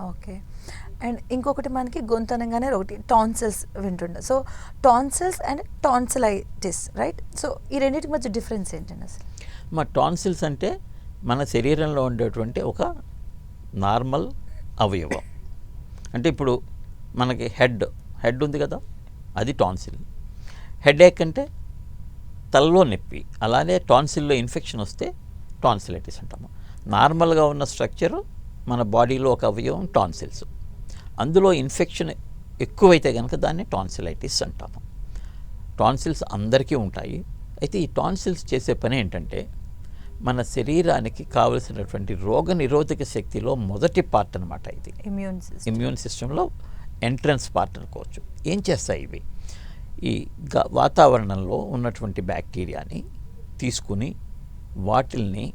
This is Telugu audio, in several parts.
ఓకే. అండ్ ఇంకొకటి మనకి గొంతనంగానే ఒకటి tonsils వింటుండే. So tonsils and tonsillitis right? So ఈ రెండింటి మధ్య డిఫరెన్స్ ఏంటండి అసలు? మా టాన్సిల్స్ అంటే మన శరీరంలో ఉండేటువంటి ఒక నార్మల్ అవయవం. అంటే ఇప్పుడు మనకి హెడ్ హెడ్ ఉంది కదా అది టాన్సిల్. హెడ్ ఏక్ అంటే తలలో నొప్పి అలానే టాన్సిల్లో ఇన్ఫెక్షన్ వస్తే టాన్సిలైటిస్ అంటాము. నార్మల్గా ఉన్న స్ట్రక్చరు మన బాడీలో ఒక అవయవం టాన్సిల్స్. అందులో ఇన్ఫెక్షన్ ఎక్కువైతే కనుక దాన్ని టాన్సిలైటిస్ అంటాము. టాన్సిల్స్ అందరికీ ఉంటాయి. అయితే ఈ టాన్సిల్స్ చేసే పని ఏంటంటే మన శరీరానికి కావలసినటువంటి రోగ నిరోధక శక్తిలో మొదటి పార్ట్ అనమాట ఇది. ఇమ్యూన్ ఇమ్యూన్ సిస్టంలో ఎంట్రన్స్ పార్ట్ అనుకోవచ్చు. ఏం చేస్తాయి ఇవి? ఈ వాతావరణంలో ఉన్నటువంటి బ్యాక్టీరియాని తీసుకుని వాటిల్ని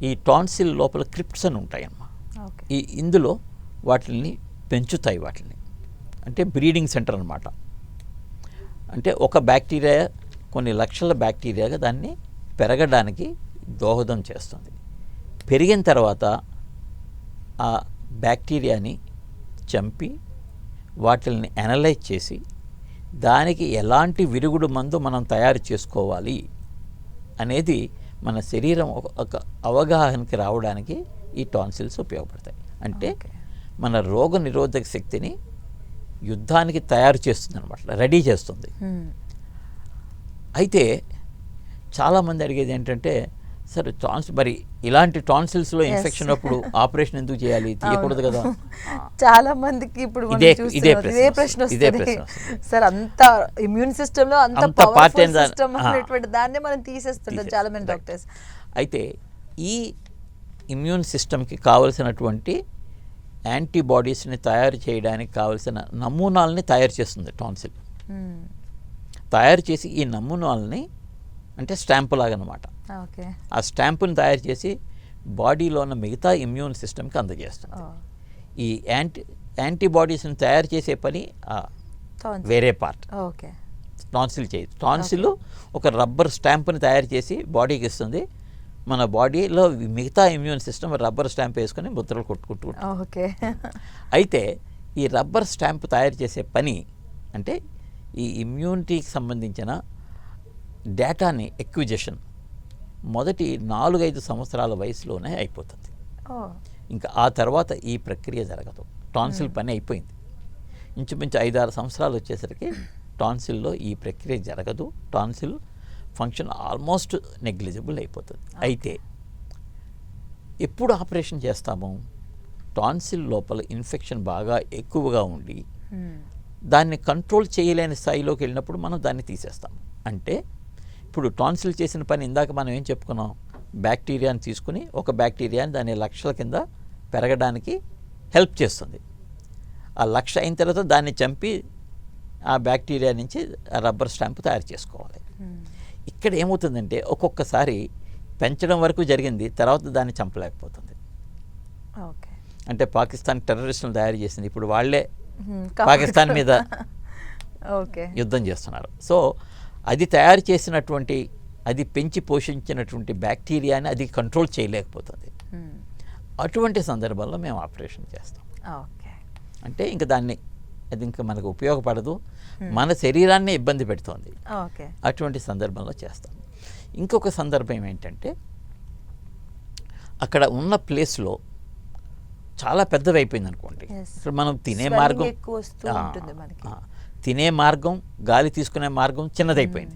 ఈ టాన్సిల్ లోపల క్రిప్ట్స్ అని ఉంటాయన్నమా ఓకే. ఈ ఇందులో వాటిని పెంచుతాయి వాటిని అంటే బ్రీడింగ్ సెంటర్ అనమాట అంటే ఒక బ్యాక్టీరియా కొన్ని లక్షల బ్యాక్టీరియాగా దాన్ని పెరగడానికి దోహదం చేస్తుంది. పెరిగిన తర్వాత ఆ బ్యాక్టీరియాని చంపి వాటిని అనలైజ్ చేసి దానికి ఎలాంటి విరుగుడు మందు మనం తయారు చేసుకోవాలి అనేది మన శరీరం ఒక- అవగాహనకి రావడానికి ఈ టాన్సిల్స్ ఉపయోగపడతాయి. అంటే. మన రోగ నిరోధక శక్తిని యుద్ధానికి తయారు చేస్తుంది అనమాట రెడీ చేస్తుంది. అయితే చాలామంది అడిగేది ఏంటంటే సరే టాన్స్ మరి ఇలాంటి టాన్సిల్స్లో Yes. ఇన్ఫెక్షన్ అప్పుడు ఆపరేషన్ ఎందుకు చేయాలి తీయకూడదు కదా. చాలా మందికి ఇప్పుడు ఇదే-. ఇదే ప్రశ్న వస్తుంది. సార్ అంత ఇమ్యూన్ సిస్టమ్లో అంత పవర్ఫుల్ సిస్టమ్ ఆ. అనేటువంటి దాన్నే మనం తీసేస్తుంటాం చాలా మంది. డాక్టర్స్ అయితే ఈ ఇమ్యూన్ సిస్టమ్కి కావలసినటువంటి యాంటీబాడీస్ని తయారు చేయడానికి కావలసిన నమూనాలని తయారు చేస్తుంది టాన్సిల్ తయారు చేసి ఈ నమూనాలని అంటే స్టాంపు లాగా అనమాట ఓకే ఆ స్టాంపుని తయారు చేసి బాడీలో ఉన్న మిగతా ఇమ్యూన్ సిస్టమ్కి అందజేస్తుంది. ఈ యాంటీ యాంటీబాడీస్ని తయారు చేసే పని వేరే పార్ట్. ఓకే. టాన్సిల్ చేయదు టాన్సిల్ ఒక రబ్బర్ స్టాంప్ని తయారు చేసి బాడీకి ఇస్తుంది. మన బాడీలో మిగతా ఇమ్యూన్ సిస్టమ్ రబ్బర్ స్టాంప్ వేసుకొని ముద్రలు కొట్టుకుంటూ. ఓకే. అయితే ఈ రబ్బర్ స్టాంప్ తయారు చేసే పని అంటే ఈ ఇమ్యూనిటీకి సంబంధించిన డేటాని ఎక్విజేషన్ మొదటి నాలుగైదు సంవత్సరాల వయసులోనే అయిపోతుంది. ఇంకా ఆ తర్వాత ఈ ప్రక్రియ జరగదు. టాన్సిల్ పని అయిపోయింది. ఇంచుమించు ఐదారు సంవత్సరాలు వచ్చేసరికి టాన్సిల్లో ఈ ప్రక్రియ జరగదు. టాన్సిల్ ఫంక్షన్ ఆల్మోస్ట్ నెగ్లిజిబుల్ అయిపోతుంది. అయితే ఎప్పుడు ఆపరేషన్ చేస్తాము? టాన్సిల్ లోపల ఇన్ఫెక్షన్ బాగా ఎక్కువగా ఉండి దాన్ని కంట్రోల్ చేయలేని స్థాయిలోకి వెళ్ళినప్పుడు మనం దాన్ని తీసేస్తాం. అంటే ఇప్పుడు టాన్సిల్ చేసిన పని ఇందాక మనం ఏం చెప్పుకున్నాం? బ్యాక్టీరియాని తీసుకుని ఒక బ్యాక్టీరియాని దాని లక్షల కింద పెరగడానికి హెల్ప్ చేస్తుంది. ఆ లక్ష అయిన తర్వాత దాన్ని చంపి ఆ బ్యాక్టీరియా నుంచి రబ్బర్ స్టాంప్ తయారు చేసుకోవాలి. ఇక్కడ ఏమవుతుందంటే ఒక్కొక్కసారి పెంచడం వరకు జరిగింది తర్వాత దాన్ని చంపలేకపోతుంది. ఓకే. అంటే పాకిస్తాన్ టెర్రరిస్టులను తయారు చేసింది ఇప్పుడు వాళ్ళే Hmm, పాకిస్తాన్ మీద ఓకే. యుద్ధం చేస్తున్నారు. సో అది తయారు చేసినటువంటి అది పెంచి పోషించినటువంటి బ్యాక్టీరియాని అది కంట్రోల్ చేయలేకపోతుంది. అటువంటి సందర్భంలో మేము ఆపరేషన్ చేస్తాం. ఓకే. అంటే ఇంకా దాన్ని అది ఇంకా మనకు ఉపయోగపడదు. మన శరీరాన్ని ఇబ్బంది పెడుతోంది. ఓకే. అటువంటి సందర్భంలో చేస్తాం. ఇంకొక సందర్భం ఏంటంటే అక్కడ ఉన్న ప్లేస్లో చాలా పెద్దది అయిపోయింది అనుకోండి మనం తినే మార్గం తినే మార్గం గాలి తీసుకునే మార్గం చిన్నదైపోయింది.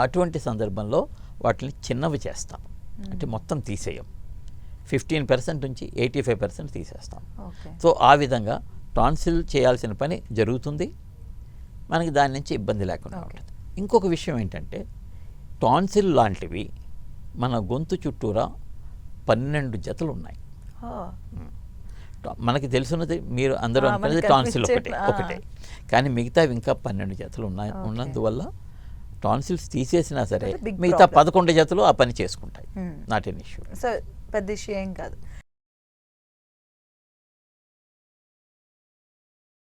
అటువంటి సందర్భంలో వాటిని చిన్నవి చేస్తాం. అంటే మొత్తం తీసేయం. ఫిఫ్టీన్ పర్సెంట్ నుంచి ఎయిటీ ఫైవ్ పర్సెంట్ తీసేస్తాం. సో ఆ విధంగా టాన్సిల్ చేయాల్సిన పని జరుగుతుంది. మనకి దాని నుంచి ఇబ్బంది లేకుండా. ఉంటుంది. ఇంకొక విషయం ఏంటంటే టాన్సిల్ లాంటివి మన గొంతు చుట్టూరా పన్నెండు జతలు ఉన్నాయి మనకి తెలుసున్నది మీరు అందరూ అనుకున్నది మనకి టాన్సిల్ ఒకటే. ఒకటే కానీ మిగతావి ఇంకా పన్నెండు జతలు ఉన్నాయి. ఉన్నందువల్ల టాన్సిల్స్ తీసేసినా సరే మిగతా. పదకొండు జతలు ఆ పని చేసుకుంటాయి. నాట్ ఎన్ ఇష్యూ సో పెద్ద ఇష్యూ ఏం కాదు